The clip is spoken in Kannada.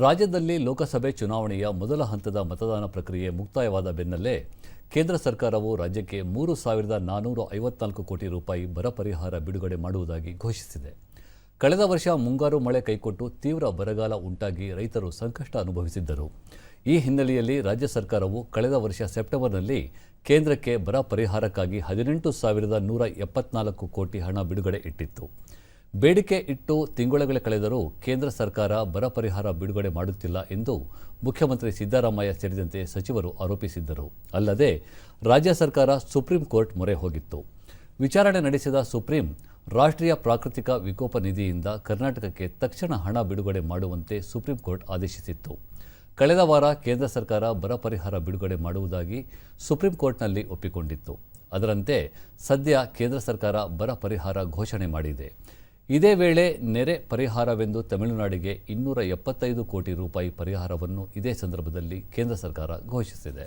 ರಾಜ್ಯದಲ್ಲಿ ಲೋಕಸಭೆ ಚುನಾವಣೆಯ ಮೊದಲ ಹಂತದ ಮತದಾನ ಪ್ರಕ್ರಿಯೆ ಮುಕ್ತಾಯವಾದ ಬೆನ್ನಲ್ಲೇ ಕೇಂದ್ರ ಸರ್ಕಾರವು ರಾಜ್ಯಕ್ಕೆ ಮೂರು ಸಾವಿರದ ನಾನ್ನೂರ ಐವತ್ನಾಲ್ಕು ಕೋಟಿ ರೂಪಾಯಿ ಬರ ಪರಿಹಾರ ಬಿಡುಗಡೆ ಮಾಡುವುದಾಗಿ ಘೋಷಿಸಿದೆ. ಕಳೆದ ವರ್ಷ ಮುಂಗಾರು ಮಳೆ ಕೈಕೊಟ್ಟು ತೀವ್ರ ಬರಗಾಲ ಉಂಟಾಗಿ ರೈತರು ಸಂಕಷ್ಟ ಅನುಭವಿಸಿದ್ದರು. ಈ ಹಿನ್ನೆಲೆಯಲ್ಲಿ ರಾಜ್ಯ ಸರ್ಕಾರವು ಕಳೆದ ವರ್ಷ ಸೆಪ್ಟೆಂಬರ್ನಲ್ಲಿ ಕೇಂದ್ರಕ್ಕೆ ಬರ ಪರಿಹಾರಕ್ಕಾಗಿ ಹದಿನೆಂಟು ಸಾವಿರದ ನೂರ ಎಪ್ಪತ್ನಾಲ್ಕು ಕೋಟಿ ಹಣ ಬಿಡುಗಡೆ ಇಟ್ಟಿತ್ತು. ಬೇಡಿಕೆ ಇಟ್ಟು ತಿಂಗಳುಗಳೇ ಕಳೆದರೂ ಕೇಂದ್ರ ಸರ್ಕಾರ ಬರ ಪರಿಹಾರ ಬಿಡುಗಡೆ ಮಾಡುತ್ತಿಲ್ಲ ಎಂದು ಮುಖ್ಯಮಂತ್ರಿ ಸಿದ್ದರಾಮಯ್ಯ ಸೇರಿದಂತೆ ಸಚಿವರು ಆರೋಪಿಸಿದ್ದರು. ಅಲ್ಲದೆ, ರಾಜ್ಯ ಸರ್ಕಾರ ಸುಪ್ರೀಂ ಕೋರ್ಟ್ ಮೊರೆ ಹೋಗಿತ್ತು. ವಿಚಾರಣೆ ನಡೆಸಿದ ಸುಪ್ರೀಂ, ರಾಷ್ಟ್ರೀಯ ಪ್ರಾಕೃತಿಕ ವಿಕೋಪ ನಿಧಿಯಿಂದ ಕರ್ನಾಟಕಕ್ಕೆ ತಕ್ಷಣ ಹಣ ಬಿಡುಗಡೆ ಮಾಡುವಂತೆ ಸುಪ್ರೀಂ ಕೋರ್ಟ್ ಆದೇಶಿಸಿತ್ತು. ಕಳೆದ ವಾರ ಕೇಂದ್ರ ಸರ್ಕಾರ ಬರ ಪರಿಹಾರ ಬಿಡುಗಡೆ ಮಾಡುವುದಾಗಿ ಸುಪ್ರೀಂ ಕೋರ್ಟ್ನಲ್ಲಿ ಒಪ್ಪಿಕೊಂಡಿತ್ತು. ಅದರಂತೆ, ಸದ್ಯ ಕೇಂದ್ರ ಸರ್ಕಾರ ಬರ ಪರಿಹಾರ ಘೋಷಣೆ ಮಾಡಿದೆ. ಇದೇ ವೇಳೆ ನೆರೆ ಪರಿಹಾರವೆಂದು ತಮಿಳುನಾಡಿಗೆ ಇನ್ನೂರ ಎಪ್ಪತ್ತೈದು ಕೋಟಿ ರೂಪಾಯಿ ಪರಿಹಾರವನ್ನು ಇದೇ ಸಂದರ್ಭದಲ್ಲಿ ಕೇಂದ್ರ ಸರ್ಕಾರ ಘೋಷಿಸಿದೆ.